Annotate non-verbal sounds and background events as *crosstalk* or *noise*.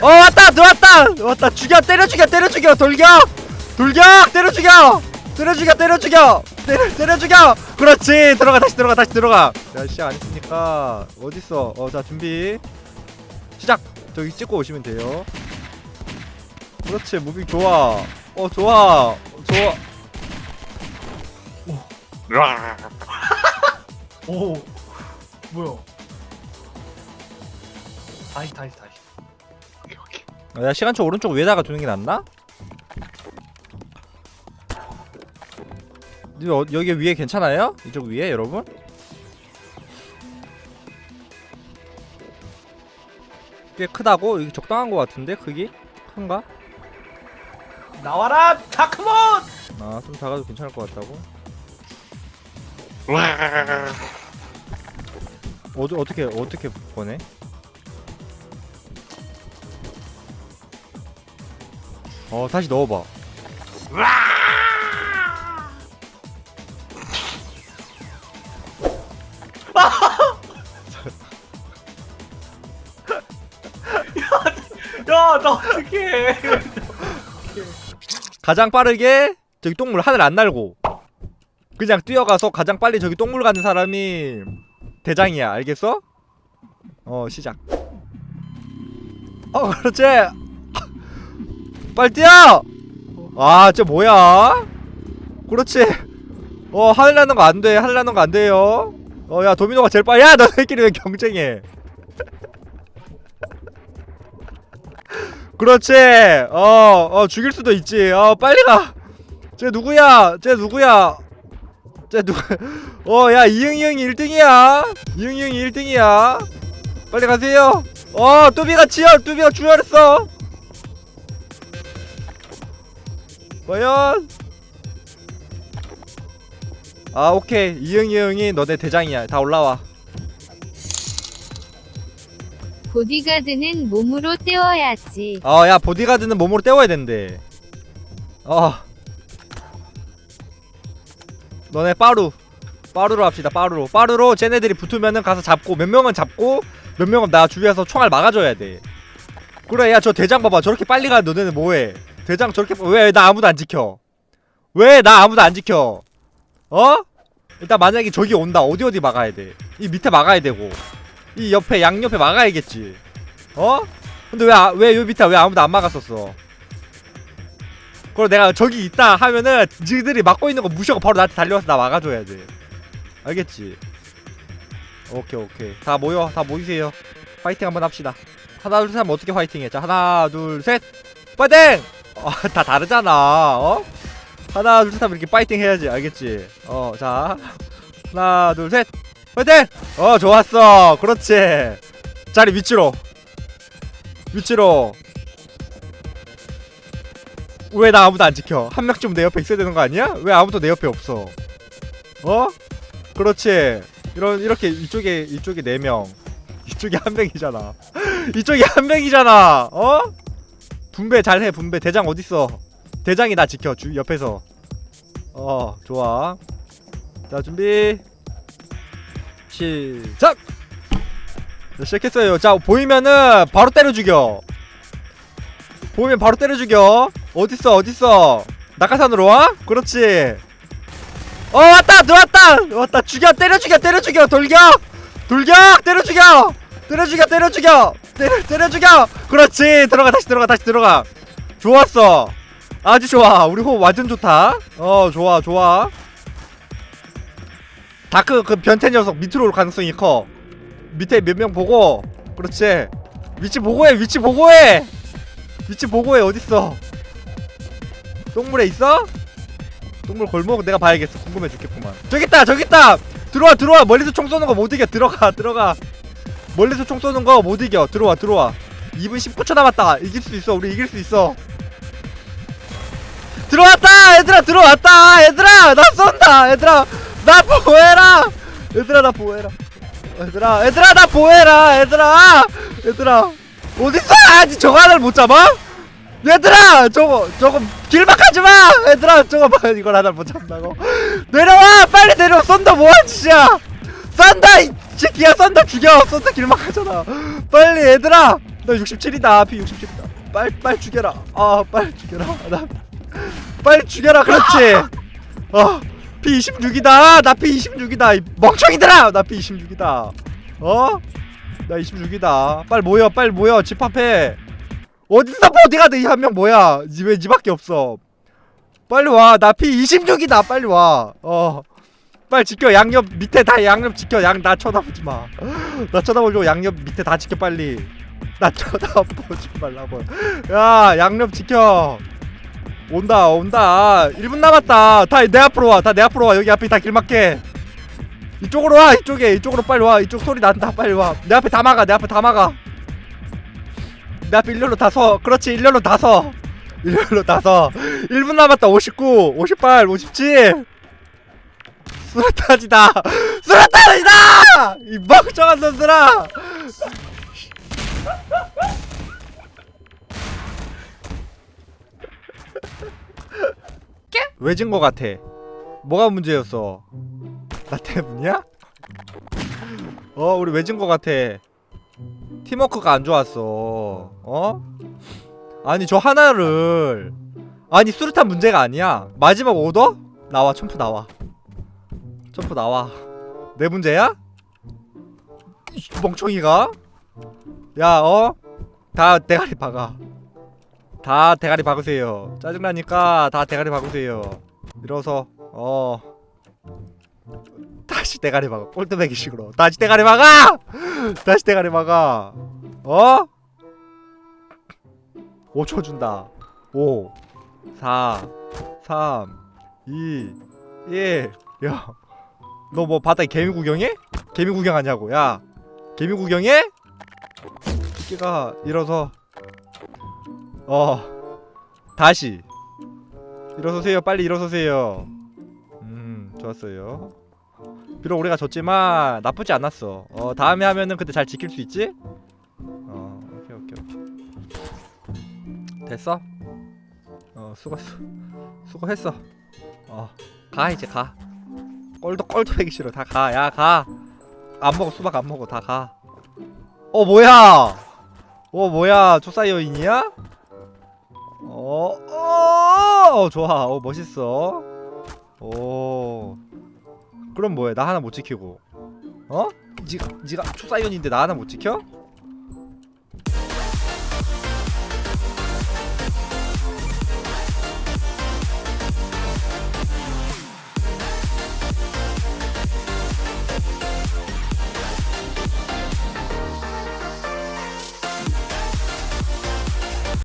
어 왔다 들어왔다. 왔다 죽여 때려 죽여 때려 죽여. 돌격 돌격 때려 죽여. 때려 죽여 때려 죽여. 때려 때려 죽여. 그렇지. 들어가 다시 들어가 다시 들어가. 자 시작 안 했으니까 어딨어? 어 자 준비. 시작. 저기 찍고 오시면 돼요. 그렇지 무빙 좋아. 어 좋아. 좋아. 오. *laughs* 뭐야? 다시 다시 다시 어, 야 시간초 오른쪽 위에다가 두는 게 낫나? 이 어, 여기 위에 괜찮아요? 이쪽 위에 여러분? 꽤 크다고? 이게 적당한 것 같은데 크기? 큰가? 나와라 다크몬 아좀 작아도 괜찮을 것 같다고? 어, 어떻게 어떻게 보내? 어 다시 넣어봐. *laughs* 야 나 어떡해. 가장 빠르게 저기 똥물 하늘 안 날고 그냥 뛰어가서 가장 빨리 저기 똥물 가는 사람이 대장이야. 알겠어? 어 시작. 어 그렇지 빨리 뛰어! 아저 뭐야? 그렇지. 어 하늘 나는 거 안 돼 하늘 나는 거 안 돼요. 어 야 도미노가 제일 빨리 야 너네끼리 왜 경쟁해? *laughs* 그렇지. 어 어 죽일 수도 있지. 어 빨리 가 쟤 누구야? 쟤 누구야? 쟤 누구 *laughs* 어 야 이응이 형이 1등이야. 이응이 형이 1등이야. 빨리 가세요. 어 뚜비가 치열 뚜비가 주열했어 과연 아 오케이 이응이 형이 너네 대장이야 다 올라와 보디가드는 몸으로 때워야지. 어, 야, 보디가드는 몸으로 때워야 된대. 어. 너네 빠루. 빠루로 합시다, 빠루로. 빠루로 쟤네들이 붙으면은 가서 잡고, 몇 명은 잡고, 몇 명은 나 주위에서 총알 막아줘야 돼. 그래, 야, 저 대장 봐봐. 저렇게 빨리 가, 너네는 뭐해? 대장 저렇게, 왜 나 아무도 안 지켜? 왜 나 아무도 안 지켜? 어? 일단 만약에 저기 온다. 어디 어디 막아야 돼? 이 밑에 막아야 되고. 이 옆에, 양 옆에 막아야겠지. 어? 근데 왜, 아, 왜, 요 밑에 왜 아무도 안 막았었어? 그럼 내가 저기 있다 하면은, 지들이 막고 있는 거 무시하고 바로 나한테 달려와서 나 막아줘야 돼. 알겠지? 오케이, 오케이. 다 모여, 다 모이세요. 파이팅 한번 합시다. 하나, 둘, 셋 하면 어떻게 파이팅 해? 자, 하나, 둘, 셋! 파이팅! 어, *laughs* 다 다르잖아, 어? 하나, 둘, 셋 하면 이렇게 파이팅 해야지. 알겠지? 어, 자. 하나, 둘, 셋! 파이팅! 어, 좋았어. 그렇지. 자리 위치로. 위치로 왜 나 아무도 안 지켜 한 명쯤 내 옆에 있어야 되는 거 아니야? 왜 아무도 내 옆에 없어 어? 그렇지 이런 이렇게 이쪽에 이쪽에 네명 이쪽에 한 명이잖아 *laughs* 이쪽에 한 명이잖아 어? 분배 잘해 분배 대장 어딨어 대장이 나 지켜 주 옆에서 어 좋아 자 준비 시작 자, 시작했어요. 자, 보이면은 바로 때려 죽여. 보이면 바로 때려 죽여. 어딨어, 어딨어? 낙하산으로 와? 그렇지. 어, 왔다, 들어왔다! 왔다, 죽여, 때려 죽여, 때려 죽여, 돌격! 돌격! 때려 죽여! 때려 죽여, 때려 죽여! 때려, 때려 죽여! 그렇지! 들어가, 다시 들어가, 다시 들어가! 좋았어! 아주 좋아. 우리 호흡 완전 좋다. 어, 좋아, 좋아. 다크 그 변태 녀석 밑으로 올 가능성이 커. 밑에 몇 명 보고 그렇지 위치 보고해 위치 보고해 위치 보고해 어딨어 똥물에 있어? 똥물 골목 내가 봐야겠어 궁금해 죽겠구만 저기 있다 저기 있다 들어와 들어와 멀리서 총 쏘는 거 못 이겨 들어가 들어가 멀리서 총 쏘는 거 못 이겨. 들어와 들어와. 2분 19초 남았다. 이길 수 있어. 우리 이길 수 있어. 들어왔다! 얘들아 들어왔다! 얘들아 나 쏜다! 얘들아 나 보호해라! 얘들아 나 보호해라. 얘들아 얘들아 나 보호해라! 얘들아 얘들아. 어딨어? 아직 저거 하나를 못 잡아? 얘들아 저거 저거 길막하지마! 얘들아 저거 봐. 이걸 하나를 못 잡는다고. 내려와! 빨리 내려와 쏜다 뭐하는 짓이야! 쏜다 이 새끼야 쏜다 죽여. 쏜다 길막하잖아. 빨리 얘들아. 나 67이다. 피 67이다. 빨빨 죽여라. 아빨 죽여라. 나 빨리 죽여라. 그렇지. 어피 26이다. 나 피 26이다. 이 멍청이들아! 나 피 26이다. 어? 나 26이다. 빨리 모여 빨리 모여. 집합해 어디서 어디가 돼 이 한 명 뭐야 왜 니밖에 없어? 빨리 와나 피 26이다. 빨리 와어 빨리 지켜. 양옆 밑에 다 양옆 지켜. 양 나 쳐다보지 마 나 쳐다보려고 양옆 밑에 다 지켜 빨리. 나 쳐다보지 말라고. 야 양옆 지켜. 온다 온다. 1분 남았다. 다 내 앞으로 와 다 내 앞으로 와. 여기 앞에 다 길막해 이쪽으로 와 이쪽에. 이쪽으로 빨리 와. 이쪽 소리 난다. 빨리 와 내 앞에 다 막아. 내 앞에 다 막아. 내 앞에 일렬로 다서. 그렇지 일렬로 다서. 일렬로 다서. 1분 남았다. 59 58 57 수류탄이다! 수류탄이다! 이 멍청한 놈들아! 왜진 거 같아. 뭐가 문제였어? 나 때문이야? 어 우리 왜진 거 같아. 팀워크가 안 좋았어. 어? 아니 저 하나를. 아니 수류탄 문제가 아니야. 마지막 오더? 나와 첨프 나와 점프 나와. 내 문제야? 이 멍청이가? 야 어? 다 대가리 박아. 다 대가리 박으세요. 짜증나니까 다 대가리 박으세요. 일어서 어. 다시 대가리 박아. 꼴뚜매기 식으로. 다시 대가리 박아! 다시 대가리 박아. 어? 5초 준다. 5 4 3 2 1 야, 너 뭐 바다에 개미 구경해? 개미 구경하냐고, 야, 개미 구경해? 토끼가 일어서, 어, 다시 일어서세요, 빨리 일어서세요. 음, 좋았어요. 비록 우리가 졌지만 나쁘지 않았어. 어, 다음에 하면은 그때 잘 지킬 수 있지? 어, 오케이, 오케이, 오케이. 됐어? 어, 수고했어. 수고했어. 어, 가 이제 가. 꼴도 꼴도 배기 싫어. 다 가. 야 가. 안 먹어 수박 안 먹어. 다 가. 어 뭐야? 어 뭐야? 조사 여인이야? 어, 어, 좋아. 어 멋있어. 오. 그럼 뭐해? 나 하나 못 지키고. 어? 지가 지가 초사연인데 나 하나 못 지켜?